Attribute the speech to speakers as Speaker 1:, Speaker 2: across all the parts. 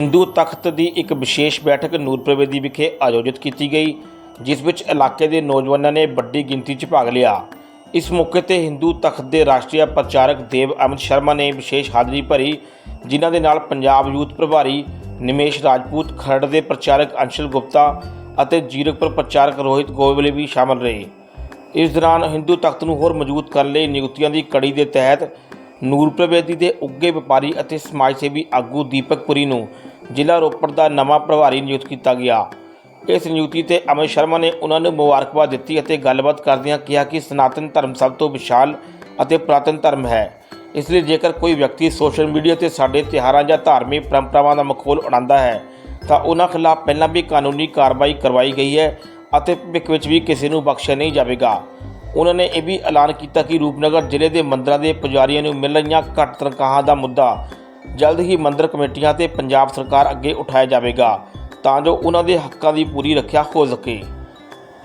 Speaker 1: ਹਿੰਦੂ ਤਖਤ ਦੀ ਇੱਕ ਵਿਸ਼ੇਸ਼ ਬੈਠਕ ਨੂਰਪੁਰ ਬੇਦੀ ਵਿਖੇ ਆਯੋਜਿਤ ਕੀਤੀ ਗਈ, ਜਿਸ ਵਿੱਚ ਇਲਾਕੇ ਦੇ ਨੌਜਵਾਨਾਂ ਨੇ ਵੱਡੀ ਗਿਣਤੀ 'ਚ ਭਾਗ ਲਿਆ। ਇਸ ਮੌਕੇ ਤੇ ਹਿੰਦੂ ਤਖਤ ਦੇ ਰਾਸ਼ਟਰੀ ਪ੍ਰਚਾਰਕ ਦੇਵ ਅਮਿਤ ਸ਼ਰਮਾ ਨੇ ਵਿਸ਼ੇਸ਼ ਹਾਜ਼ਰੀ ਭਰੀ, ਜਿਨ੍ਹਾਂ ਦੇ ਨਾਲ ਪੰਜਾਬ ਯੂਥ ਪ੍ਰਭਾਰੀ ਨਿਮੇਸ਼ ਰਾਜਪੂਤ, ਖਰੜ ਦੇ ਪ੍ਰਚਾਰਕ ਅੰਸ਼ਲ ਗੁਪਤਾ ਅਤੇ ਜੀਰਕਪੁਰ ਪ੍ਰਚਾਰਕ ਰੋਹਿਤ ਗੋਇਵਲੇ ਵੀ ਸ਼ਾਮਲ ਰਹੇ। ਇਸ ਦੌਰਾਨ ਹਿੰਦੂ ਤਖਤ ਨੂੰ ਹੋਰ ਮਜ਼ਬੂਤ ਕਰਨ ਲਈ ਨਿਯੁਕਤੀਆਂ ਦੀ ਕੜੀ ਦੇ ਤਹਿਤ ਨੂਰਪੁਰ ਬੇਦੀ ਦੇ ਉੱਗੇ ਵਪਾਰੀ ਅਤੇ ਸਮਾਜ ਸੇਵੀ ਆਗੂ ਦੀਪਕ ਪੁਰੀ ਨੂੰ ਜ਼ਿਲ੍ਹਾ ਰੋਪੜ ਦਾ ਨਵਾਂ ਪ੍ਰਭਾਰੀ ਨਿਯੁਕਤ ਕੀਤਾ ਗਿਆ। ਇਸ ਨਿਯੁਕਤੀ ਤੇ ਅਮਿਤ ਸ਼ਰਮਾ ਨੇ ਉਹਨਾਂ ਨੂੰ ਮੁਬਾਰਕਬਾਦ ਦਿੱਤੀ ਅਤੇ ਗੱਲਬਾਤ ਕਰਦਿਆਂ ਕਿਹਾ ਕਿ ਸਨਾਤਨ ਧਰਮ ਸਭ ਤੋਂ ਵਿਸ਼ਾਲ ਅਤੇ ਪੁਰਾਤਨ ਧਰਮ ਹੈ। ਇਸ ਲਈ ਜੇਕਰ ਕੋਈ ਵਿਅਕਤੀ ਸੋਸ਼ਲ ਮੀਡੀਆ ਤੇ ਸਾਡੇ ਤਿਉਹਾਰਾਂ ਜਾਂ ਧਾਰਮਿਕ ਪਰੰਪਰਾਵਾਂ ਦਾ ਮਖੌਲ ਉਡਾਉਂਦਾ ਹੈ, ਤਾਂ ਉਹਨਾਂ ਖਿਲਾਫ ਪਹਿਲਾਂ ਵੀ ਕਾਨੂੰਨੀ ਕਾਰਵਾਈ ਕਰਵਾਈ ਗਈ ਹੈ ਅਤੇ ਭਵਿੱਖ ਵਿੱਚ ਵੀ ਕਿਸੇ ਨੂੰ ਬਖਸ਼ਿਆ ਨਹੀਂ ਜਾਵੇਗਾ। ਉਹਨਾਂ ਨੇ ਇਹ ਵੀ ਐਲਾਨ ਕੀਤਾ ਕਿ ਰੂਪਨਗਰ ਜ਼ਿਲ੍ਹੇ ਦੇ ਮੰਦਰਾਂ ਦੇ ਪੁਜਾਰੀਆਂ ਨੂੰ ਮਿਲ ਰਹੀਆਂ ਘੱਟ ਤਨਖਾਹਾਂ ਦਾ ਮੁੱਦਾ ਜਲਦ ਹੀ ਮੰਦਰ ਕਮੇਟੀਆਂ ਤੇ ਪੰਜਾਬ ਸਰਕਾਰ ਅੱਗੇ ਉਠਾਇਆ ਜਾਵੇਗਾ ਤਾਂ ਜੋ ਉਹਨਾਂ ਦੇ ਹੱਕਾਂ ਦੀ ਪੂਰੀ ਰੱਖਿਆ ਹੋ ਸਕੇ।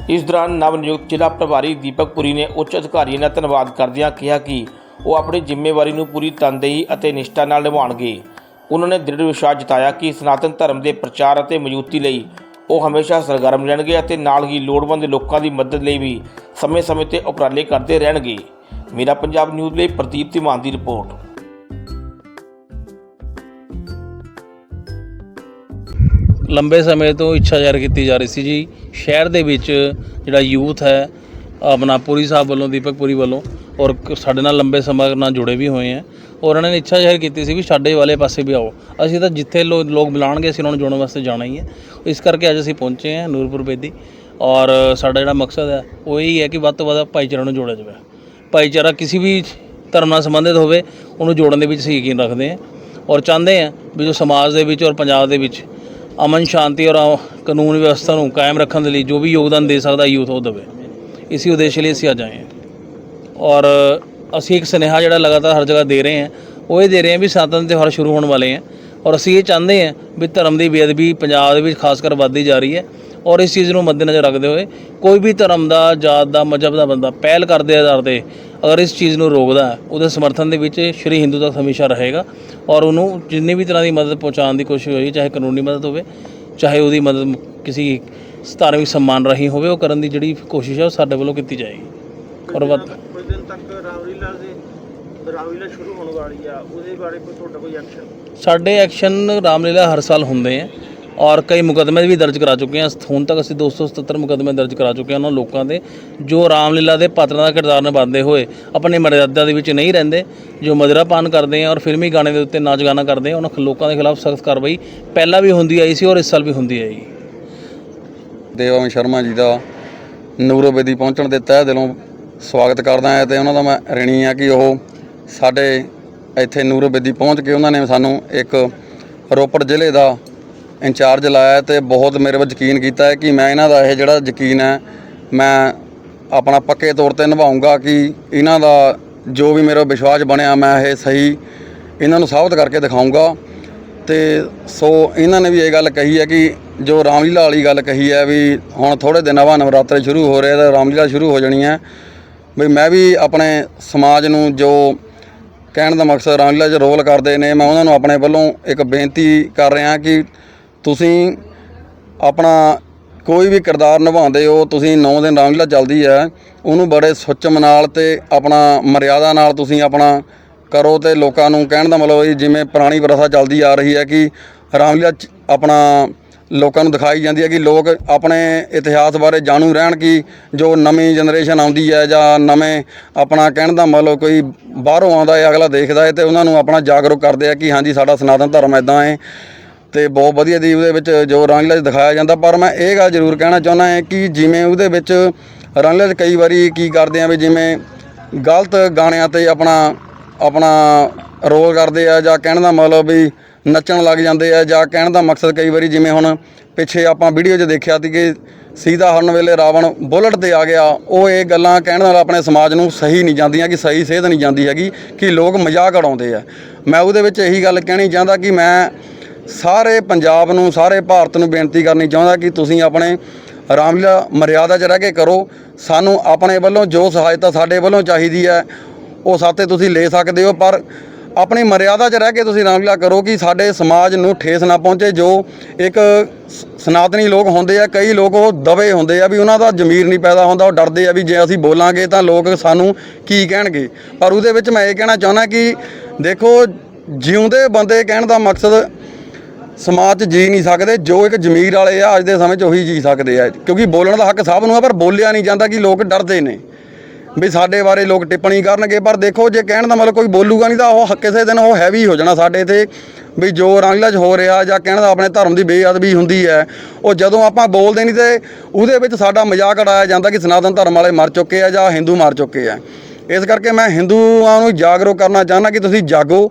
Speaker 1: ਇਸ ਦੌਰਾਨ ਨਵ ਨਿਯੁਕਤ ਜ਼ਿਲ੍ਹਾ ਪ੍ਰਭਾਰੀ ਦੀਪਕ ਪੁਰੀ ਨੇ ਉੱਚ ਅਧਿਕਾਰੀਆਂ ਦਾ ਧੰਨਵਾਦ ਕਰਦਿਆਂ ਕਿਹਾ ਕਿ ਉਹ ਆਪਣੀ ਜ਼ਿੰਮੇਵਾਰੀ ਨੂੰ ਪੂਰੀ ਤਨਦੇਹੀ ਅਤੇ ਨਿਸ਼ਠਾ ਨਾਲ ਨਿਭਾਉਣਗੇ। ਉਹਨਾਂ ਨੇ ਦ੍ਰਿੜ ਵਿਸ਼ਵਾਸ ਜਤਾਇਆ ਕਿ ਸਨਾਤਨ ਧਰਮ ਦੇ ਪ੍ਰਚਾਰ ਅਤੇ ਮਜ਼ਬੂਤੀ ਲਈ ਉਹ ਹਮੇਸ਼ਾ ਸਰਗਰਮ ਰਹਿਣਗੇ ਅਤੇ ਨਾਲ ਹੀ ਲੋੜਵੰਦ ਲੋਕਾਂ ਦੀ ਮਦਦ ਲਈ ਵੀ ਸਮੇਂ-ਸਮੇਂ ਤੇ ਉਪਰਾਲੇ ਕਰਦੇ ਰਹਿਣਗੇ। ਮੇਰਾ ਪੰਜਾਬ ਨਿਊਜ਼ ਲਈ ਪ੍ਰਦੀਪ ਧੀਮਾਨ ਦੀ ਰਿਪੋਰਟ।
Speaker 2: ਲੰਬੇ ਸਮੇਂ ਤੋਂ ਇੱਛਾ ਜ਼ਾਹਿਰ ਕੀਤੀ ਜਾ ਰਹੀ ਸੀ ਜੀ। ਸ਼ਹਿਰ ਦੇ ਵਿੱਚ ਜਿਹੜਾ ਯੂਥ ਹੈ, ਆਪਣਾ ਪੁਰੀ ਸਾਹਿਬ ਵੱਲੋਂ, ਦੀਪਕ ਪੁਰੀ ਵੱਲੋਂ, ਔਰ ਸਾਡੇ ਨਾਲ ਲੰਬੇ ਸਮਾਂ ਨਾਲ ਜੁੜੇ ਵੀ ਹੋਏ ਹੈ, ਔਰ ਉਹਨਾਂ ਨੇ ਇੱਛਾ ਜ਼ਾਹਿਰ ਕੀਤੀ ਸੀ ਵੀ ਸਾਡੇ ਵਾਲੇ ਪਾਸੇ ਵੀ ਆਓ। ਅਸੀਂ ਤਾਂ ਜਿੱਥੇ ਲੋ- ਲੋਕ ਬੁਲਾਣਗੇ ਅਸੀਂ ਉਹਨਾਂ ਨੂੰ ਜੁੜਨ ਵਾਸਤੇ ਜਾਣਾ ਹੀ ਹੈ। ਇਸ ਕਰਕੇ ਅੱਜ ਅਸੀਂ ਪਹੁੰਚੇ ਹਾਂ ਨੂਰਪੁਰ ਬੇਦੀ, ਔਰ ਸਾਡਾ ਜਿਹੜਾ ਮਕਸਦ ਹੈ, ਉਹ ਇਹੀ ਹੈ ਕਿ ਵੱਧ ਤੋਂ ਵੱਧ ਭਾਈਚਾਰਾ ਨੂੰ ਜੋੜਿਆ ਜਾਵੇ। ਭਾਈਚਾਰਾ ਕਿਸੇ ਵੀ ਧਰਮ ਨਾਲ ਸੰਬੰਧਿਤ ਹੋਵੇ, ਉਹਨੂੰ ਜੋੜਨ ਦੇ ਵਿੱਚ ਅਸੀਂ ਯਕੀਨ ਰੱਖਦੇ ਹਾਂ, ਔਰ ਚਾਹੁੰਦੇ ਹਾਂ ਵੀ ਜੋ ਸਮਾਜ ਦੇ ਵਿੱਚ ਔਰ ਪੰਜਾਬ ਦੇ ਵਿੱਚ ਅਮਨ ਸ਼ਾਂਤੀ ਔਰ ਕਾਨੂੰਨ ਵਿਵਸਥਾ ਨੂੰ ਕਾਇਮ ਰੱਖਣ ਦੇ ਲਈ ਜੋ ਵੀ ਯੋਗਦਾਨ ਦੇ ਸਕਦਾ ਯੂਥ ਉਹ ਦੇਵੇ। ਇਸੇ ਉਦੇਸ਼ ਲਈ ਅਸੀਂ ਅੱਜ ਆਏ ਹਾਂ। ਔਰ ਅਸੀਂ ਇੱਕ ਸੁਨੇਹਾ ਜਿਹੜਾ ਲਗਾਤਾਰ ਹਰ ਜਗ੍ਹਾ ਦੇ ਰਹੇ ਹਾਂ, ਉਹ ਇਹ ਦੇ ਰਹੇ ਹਾਂ ਵੀ ਸਨਾਤਨ ਤਿਉਹਾਰ ਸ਼ੁਰੂ ਹੋਣ ਵਾਲੇ ਹੈ। ਔਰ ਅਸੀਂ ਇਹ ਚਾਹੁੰਦੇ ਹਾਂ ਵੀ ਧਰਮ ਦੀ ਬੇਅਦਬੀ ਪੰਜਾਬ ਦੇ ਵਿੱਚ ਖਾਸ ਕਰ ਵੱਧਦੀ ਜਾ ਰਹੀ ਹੈ। ਔਰ ਇਸ ਚੀਜ਼ ਨੂੰ ਮੱਦੇਨਜ਼ਰ ਰੱਖਦੇ ਹੋਏ ਕੋਈ ਵੀ ਧਰਮ ਦਾ ਜਾਤ ਦਾ ਮਜ਼ਹਬ ਦਾ ਬੰਦਾ ਪਹਿਲ ਕਰਦੇ ਆਧਾਰ ਤੇ ਅਗਰ ਇਸ ਚੀਜ਼ ਨੂੰ ਰੋਕਦਾ ਉਹਦੇ ਸਮਰਥਨ ਦੇ ਵਿੱਚ ਸ਼੍ਰੀ ਹਿੰਦੂ ਤੱਕ ਹਮੇਸ਼ਾ ਰਹੇਗਾ ਔਰ ਉਹਨੂੰ ਜਿੰਨੀ ਵੀ ਤਰ੍ਹਾਂ ਦੀ ਮਦਦ ਪਹੁੰਚਾਉਣ ਦੀ ਕੋਸ਼ਿਸ਼ ਹੋਈ ਚਾਹੇ ਕਾਨੂੰਨੀ ਮਦਦ ਹੋਵੇ ਚਾਹੇ ਉਹਦੀ ਮਦਦ ਕਿਸੇ ਧਾਰਮਿਕ ਸਨਮਾਨ ਰਾਹੀਂ ਹੋਵੇ ਉਹ ਕਰਨ ਦੀ ਜਿਹੜੀ ਕੋਸ਼ਿਸ਼ ਹੈ ਉਹ ਸਾਡੇ ਵੱਲੋਂ ਕੀਤੀ ਜਾਏਗੀ। ਔਰ ਵੱਧ
Speaker 3: ਕੁਝ ਦਿਨ ਤੱਕ ਰਾਮਲੀਲਾ ਦੇ ਰਾਮਲੀਲਾ ਸ਼ੁਰੂ ਹੋਣ ਵਾਲੀ ਆ ਉਹਦੇ ਬਾਰੇ ਕੋਈ ਤੁਹਾਡਾ ਕੋਈ ਐਕਸ਼ਨ
Speaker 2: ਸਾਡੇ ਐਕਸ਼ਨ ਰਾਮਲੀਲਾ ਹਰ ਸਾਲ ਹੁੰਦੇ ਆ। ਔਰ ਕਈ ਮੁਕੱਦਮੇ ਵੀ ਦਰਜ ਕਰਾ ਚੁੱਕੇ ਹਾਂ। ਹੁਣ ਤੱਕ ਅਸੀਂ 277 ਮੁਕੱਦਮੇ ਦਰਜ ਕਰਾ ਚੁੱਕੇ ਹਾਂ ਉਹਨਾਂ ਲੋਕਾਂ ਦੇ, ਜੋ ਰਾਮਲੀਲਾ ਦੇ ਪਾਤਰਾਂ ਦਾ ਕਿਰਦਾਰ ਨਿਭਾਉਂਦੇ ਹੋਏ ਆਪਣੇ ਮਰਿਆਦਾ ਦੇ ਵਿੱਚ ਨਹੀਂ ਰਹਿੰਦੇ, ਜੋ ਮਦਰਾਪਾਨ ਕਰਦੇ ਆ ਔਰ ਫਿਲਮੀ ਗਾਣੇ ਦੇ ਉੱਤੇ ਨਾਚ ਗਾਣਾ ਕਰਦੇ ਆ, ਉਹਨਾਂ ਲੋਕਾਂ ਦੇ ਖਿਲਾਫ ਸਖਤ ਕਾਰਵਾਈ ਪਹਿਲਾਂ ਵੀ ਹੁੰਦੀ ਆਈ ਸੀ ਔਰ ਇਸ ਸਾਲ ਵੀ ਹੁੰਦੀ ਆਈ।
Speaker 4: ਦੇਵਮ ਸ਼ਰਮਾ ਜੀ ਦਾ ਨੂਰੋਬੇਦੀ ਪਹੁੰਚਣ ਦੇ ਤਹਿ ਦਿਲੋਂ ਸਵਾਗਤ ਕਰਦਾ ਹਾਂ ਤੇ ਉਹਨਾਂ ਦਾ ਮੈਂ ਰਿਣੀ ਆ ਕਿ ਉਹ ਸਾਡੇ ਇੱਥੇ ਨੂਰੋਬੇਦੀ ਪਹੁੰਚ ਕੇ ਉਹਨਾਂ ਨੇ ਸਾਨੂੰ ਇੱਕ ਰੋਪੜ ਜ਼ਿਲ੍ਹੇ ਦਾ ਇੰਚਾਰਜ ਲਾਇਆ ਤੇ ਬਹੁਤ ਮੇਰੇ ਵੱਲ ਯਕੀਨ ਕੀਤਾ ਹੈ ਕਿ ਮੈਂ ਇਹਨਾਂ ਦਾ ਇਹ ਜਿਹੜਾ ਯਕੀਨ ਹੈ, ਮੈਂ ਆਪਣਾ ਪੱਕੇ ਤੌਰ ਤੇ ਨਿਭਾਉਂਗਾ ਕਿ ਇਹਨਾਂ ਦਾ ਜੋ ਵੀ ਮੇਰਾ ਵਿਸ਼ਵਾਸ ਬਣਿਆ, ਮੈਂ ਇਹ ਸਹੀ ਇਹਨਾਂ ਨੂੰ ਸਾਬਤ ਕਰਕੇ ਦਿਖਾਉਂਗਾ। ਤੇ ਸੋ ਇਹਨਾਂ ਨੇ ਵੀ ਇਹ ਗੱਲ ਕਹੀ ਹੈ ਕਿ ਜੋ ਰਾਮਲੀਲਾ ਵਾਲੀ ਗੱਲ ਕਹੀ ਹੈ ਵੀ ਹੁਣ ਥੋੜੇ ਦਿਨਾਂ ਬਾਅਦ ਨਵਰਾਤਰੇ ਸ਼ੁਰੂ ਹੋ ਰਹੇ ਤਾਂ ਰਾਮਲੀਲਾ ਸ਼ੁਰੂ ਹੋ ਜਾਣੀ ਹੈ। ਵੀ ਮੈਂ ਵੀ ਆਪਣੇ ਸਮਾਜ ਨੂੰ ਜੋ ਕਹਿਣ ਦਾ ਮਕਸਦ ਰਾਮਲੀਲਾ 'ਚ ਰੋਲ ਕਰਦੇ ਨੇ, ਮੈਂ ਉਹਨਾਂ ਨੂੰ ਆਪਣੇ ਵੱਲੋਂ ਇੱਕ ਬੇਨਤੀ ਕਰ ਰਿਹਾ ਕਿ ਤੁਸੀਂ ਆਪਣਾ ਕੋਈ ਵੀ ਕਿਰਦਾਰ ਨਿਭਾਉਂਦੇ ਹੋ, ਤੁਸੀਂ 9 ਦਿਨ ਰਾਮਲੀਲਾ ਚੱਲਦੀ ਹੈ, ਉਹਨੂੰ ਬੜੇ ਸੁੱਚਮ ਨਾਲ ਤੇ ਆਪਣਾ ਮਰਿਆਦਾ ਨਾਲ ਤੁਸੀਂ ਆਪਣਾ ਕਰੋ ਤੇ ਲੋਕਾਂ ਨੂੰ ਕਹਿਣ ਦਾ ਮਤਲਬ ਇਹ ਜਿਵੇਂ ਪੁਰਾਣੀ ਪ੍ਰਥਾ ਚੱਲਦੀ ਆ ਰਹੀ ਹੈ ਕਿ ਰਾਮਲੀਲਾ ਆਪਣਾ ਲੋਕਾਂ ਨੂੰ ਦਿਖਾਈ ਜਾਂਦੀ ਹੈ ਕਿ ਲੋਕ ਆਪਣੇ ਇਤਿਹਾਸ ਬਾਰੇ ਜਾਣੂ ਰਹਿਣ ਕਿ ਜੋ ਨਵੀਂ ਜਨਰੇਸ਼ਨ ਆਉਂਦੀ ਹੈ ਜਾਂ ਨਵੇਂ ਆਪਣਾ ਕਹਿਣ ਦਾ ਮਤਲਬ ਕੋਈ ਬਾਹਰੋਂ ਆਉਂਦਾ ਹੈ, ਅਗਲਾ ਦੇਖਦਾ ਹੈ ਤੇ ਉਹਨਾਂ ਨੂੰ ਆਪਣਾ ਜਾਗਰੂਕ ਕਰਦੇ ਆ ਕਿ ਹਾਂਜੀ, ਸਾਡਾ ਸਨਾਤਨ ਧਰਮ ਇਦਾਂ ਹੈ। ਤੇ ਬਹੁਤ ਵਧੀਆ ਦੀ ਉਹਦੇ ਵਿੱਚ ਜੋ ਰਾਮਲੀਲਾ 'ਚ ਦਿਖਾਇਆ ਜਾਂਦਾ, ਪਰ ਮੈਂ ਇਹ ਗੱਲ ਜ਼ਰੂਰ ਕਹਿਣਾ ਚਾਹੁੰਦਾ ਹਾਂ ਕਿ ਜਿਵੇਂ ਉਹਦੇ ਵਿੱਚ ਰਾਮਲੀਲਾ ਕਈ ਵਾਰੀ ਕੀ ਕਰਦੇ ਆ ਵੀ ਜਿਵੇਂ ਗਲਤ ਗਾਣਿਆਂ ਤੇ ਆਪਣਾ ਆਪਣਾ ਰੋਲ ਕਰਦੇ ਆ ਜਾਂ ਕਹਿਣ ਦਾ ਮਤਲਬ ਵੀ ਨੱਚਣ ਲੱਗ ਜਾਂਦੇ ਆ ਜਾਂ ਕਹਿਣ ਦਾ ਮਕਸਦ ਕਈ ਵਾਰੀ ਜਿਵੇਂ ਹੁਣ ਪਿੱਛੇ ਆਪਾਂ ਵੀਡੀਓ 'ਚ ਦੇਖਿਆ ਸੀ ਕਿ ਸੀਤਾ ਹਰਨ ਵੇਲੇ ਰਾਵਣ ਬੁਲਟ ਤੇ ਆ ਗਿਆ, ਉਹ ਇਹ ਗੱਲਾਂ ਕਹਿਣ ਨਾਲ ਆਪਣੇ ਸਮਾਜ ਨੂੰ ਸਹੀ ਨਹੀਂ ਜਾਂਦੀਆਂ, ਕਿ ਸਹੀ ਸੇਧ ਨਹੀਂ ਜਾਂਦੀ ਹੈਗੀ, ਕਿ ਲੋਕ ਮਜ਼ਾਕ ਉਡਾਉਂਦੇ ਆ। ਮੈਂ ਉਹਦੇ ਵਿੱਚ ਇਹੀ ਗੱਲ ਕਹਿਣੀ ਚਾਹੁੰਦਾ ਕਿ ਮੈਂ ਸਾਰੇ ਪੰਜਾਬ ਨੂੰ, ਸਾਰੇ ਭਾਰਤ ਨੂੰ ਬੇਨਤੀ ਕਰਨੀ ਚਾਹੁੰਦਾ ਕਿ ਤੁਸੀਂ ਆਪਣੇ ਰਾਮਲੀਲਾ ਮਰਿਆਦਾ 'ਚ ਰਹਿ ਕੇ ਕਰੋ। ਸਾਨੂੰ ਆਪਣੇ ਵੱਲੋਂ ਜੋ ਸਹਾਇਤਾ ਸਾਡੇ ਵੱਲੋਂ ਚਾਹੀਦੀ ਹੈ, ਉਹ ਸਾਤੇ ਤੁਸੀਂ ਲੈ ਸਕਦੇ ਹੋ। ਪਰ ਆਪਣੀ ਮਰਿਆਦਾ 'ਚ ਰਹਿ ਕੇ ਤੁਸੀਂ ਰਾਮਲੀਲਾ ਕਰੋ ਕਿ ਸਾਡੇ ਸਮਾਜ ਨੂੰ ਠੇਸ ਨਾ ਪਹੁੰਚੇ, ਜੋ ਇੱਕ ਸਨਾਤਨੀ ਲੋਕ ਹੁੰਦੇ ਆ, ਕਈ ਲੋਕ ਉਹ ਦਬੇ ਹੁੰਦੇ ਆ ਵੀ ਉਹਨਾਂ ਦਾ ਜ਼ਮੀਰ ਨਹੀਂ ਪੈਦਾ ਹੁੰਦਾ, ਉਹ ਡਰਦੇ ਆ ਵੀ ਜੇ ਅਸੀਂ ਬੋਲਾਂਗੇ ਤਾਂ ਲੋਕ ਸਾਨੂੰ ਕੀ ਕਹਿਣਗੇ। ਪਰ ਉਹਦੇ ਵਿੱਚ ਮੈਂ ਇਹ ਕਹਿਣਾ ਚਾਹੁੰਦਾ ਕਿ ਦੇਖੋ, ਜਿਉਂਦੇ ਬੰਦੇ ਕਹਿਣ ਦਾ ਮਕਸਦ ਸਮਾਜ 'ਚ ਜੀ ਨਹੀਂ ਸਕਦੇ, ਜੋ ਇੱਕ ਜ਼ਮੀਰ ਵਾਲੇ ਆ, ਅੱਜ ਦੇ ਸਮੇਂ 'ਚ ਉਹੀ ਜੀ ਸਕਦੇ ਆ। ਕਿਉਂਕਿ ਬੋਲਣ ਦਾ ਹੱਕ ਸਭ ਨੂੰ ਆ, ਪਰ ਬੋਲਿਆ ਨਹੀਂ ਜਾਂਦਾ ਕਿ ਲੋਕ ਡਰਦੇ ਨੇ। ਵੀ ਸਾਡੇ ਬਾਰੇ ਲੋਕ ਟਿੱਪਣੀ ਕਰਨਗੇ, ਪਰ ਦੇਖੋ, ਜੇ ਕਹਿਣ ਦਾ ਮਤਲਬ ਕੋਈ ਬੋਲੂਗਾ ਨਹੀਂ ਤਾਂ ਉਹ ਕਿਸੇ ਦਿਨ ਉਹ ਹੈਵੀ ਹੋ ਜਾਣਾ ਸਾਡੇ ਤੇ ਵੀ ਜੋ ਰਾਂਗਲਾ 'ਚ ਹੋ ਰਿਹਾ ਜਾਂ ਕਹਿਣ ਦਾ ਆਪਣੇ ਧਰਮ ਦੀ ਬੇਅਦਬੀ ਹੁੰਦੀ ਹੈ, ਉਹ ਜਦੋਂ ਆਪਾਂ ਬੋਲਦੇ ਨਹੀਂ ਤੇ ਉਹਦੇ ਵਿੱਚ ਸਾਡਾ ਮਜ਼ਾਕ ਉਡਾਇਆ ਜਾਂਦਾ ਕਿ ਸਨਾਤਨ ਧਰਮ ਵਾਲੇ ਮਰ ਚੁੱਕੇ ਆ ਜਾਂ ਹਿੰਦੂ ਮਰ ਚੁੱਕੇ ਆ। ਇਸ ਕਰਕੇ ਮੈਂ ਹਿੰਦੂਆਂ ਨੂੰ ਜਾਗਰੂਕ ਕਰਨਾ ਚਾਹੁੰਦਾ ਕਿ ਤੁਸੀਂ ਜਾਗੋ।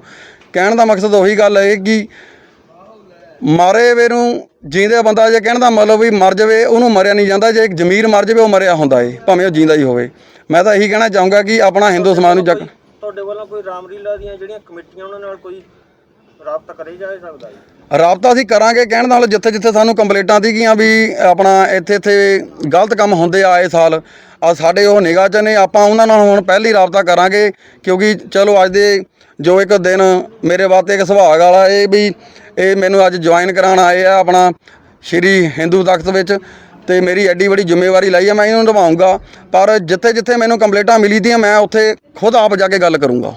Speaker 4: ਕਹਿਣ ਦਾ ਮਕਸਦ ਉਹੀ ਗੱਲ ਹੈ ਕਿ ਮਾਰੇ ਵੇ ਨੂੰ ਜੀਂਦੇ ਬੰਦਾ ਜੇ ਕਹਿਣ ਦਾ ਮਤਲਬ ਵੀ ਮਰ ਜਾਵੇ ਉਹਨੂੰ ਮਰਿਆ ਨਹੀਂ ਜਾਂਦਾ। ਜੇ ਇੱਕ ਜ਼ਮੀਰ ਮਰ ਜਾਵੇ ਉਹ ਮਰਿਆ ਹੁੰਦਾ ਏ ਭਾਵੇਂ ਉਹ ਜਿੰਦਾ ਹੀ ਹੋਵੇ। ਮੈਂ ਤਾਂ ਇਹੀ ਕਹਿਣਾ ਚਾਹੂੰਗਾ ਕਿ ਆਪਣਾ ਹਿੰਦੂ ਸਮਾਜ ਨੂੰ ਜਗ
Speaker 3: ਤੁਹਾਡੇ ਵੱਲੋਂ ਕੋਈ ਰਾਮਲੀਲਾ ਦੀਆਂ ਜਿਹੜੀਆਂ ਕਮੇਟੀਆਂ ਉਹਨਾਂ ਨਾਲ ਕੋਈ ਰਾਬਤਾ ਕਰੇ ਜਾ ਸਕਦਾ ਜੀ?
Speaker 4: ਰਾਬਤਾ ਅਸੀਂ ਕਰਾਂਗੇ ਕਹਿਣ ਦਾ ਮਤਲਬ ਜਿੱਥੇ ਜਿੱਥੇ ਸਾਨੂੰ ਕੰਪਲੇਂਟਾਂ ਸੀਗੀਆਂ ਵੀ ਆਪਣਾ ਇੱਥੇ ਇੱਥੇ ਗਲਤ ਕੰਮ ਹੁੰਦੇ ਆ ਆਏ ਸਾਲ। ਆ ਸਾਡੇ ਉਹ ਨਿਗਾਹ 'ਚ ਨੇ, ਆਪਾਂ ਉਹਨਾਂ ਨਾਲ ਹੁਣ ਪਹਿਲੀ ਰਾਬਤਾ ਕਰਾਂਗੇ, ਕਿਉਂਕਿ ਚਲੋ ਅੱਜ ਦੇ ਜੋ ਇੱਕ ਦਿਨ ਮੇਰੇ ਵਾਸਤੇ ਇੱਕ ਸੁਭਾਗ ਵਾਲਾ ਇਹ ਵੀ ਇਹ ਮੈਨੂੰ ਅੱਜ ਜੁਆਇਨ ਕਰਾਉਣ ਆਏ ਆ ਆਪਣਾ ਸ਼੍ਰੀ ਹਿੰਦੂ ਤਖਤ ਵਿੱਚ ਤੇ ਮੇਰੀ ਐਡੀ ਵੱਡੀ ਜ਼ਿੰਮੇਵਾਰੀ ਲਈ ਆ, ਮੈਂ ਇਹਨੂੰ ਨਿਭਾਉਂਗਾ ਪਰ ਜਿੱਥੇ ਜਿੱਥੇ ਮੈਨੂੰ ਕੰਪਲੇਂਟਾਂ ਮਿਲੀ ਦੀਆਂ, ਮੈਂ ਉੱਥੇ ਖੁਦ ਆਪ ਜਾ ਕੇ ਗੱਲ ਕਰੂੰਗਾ।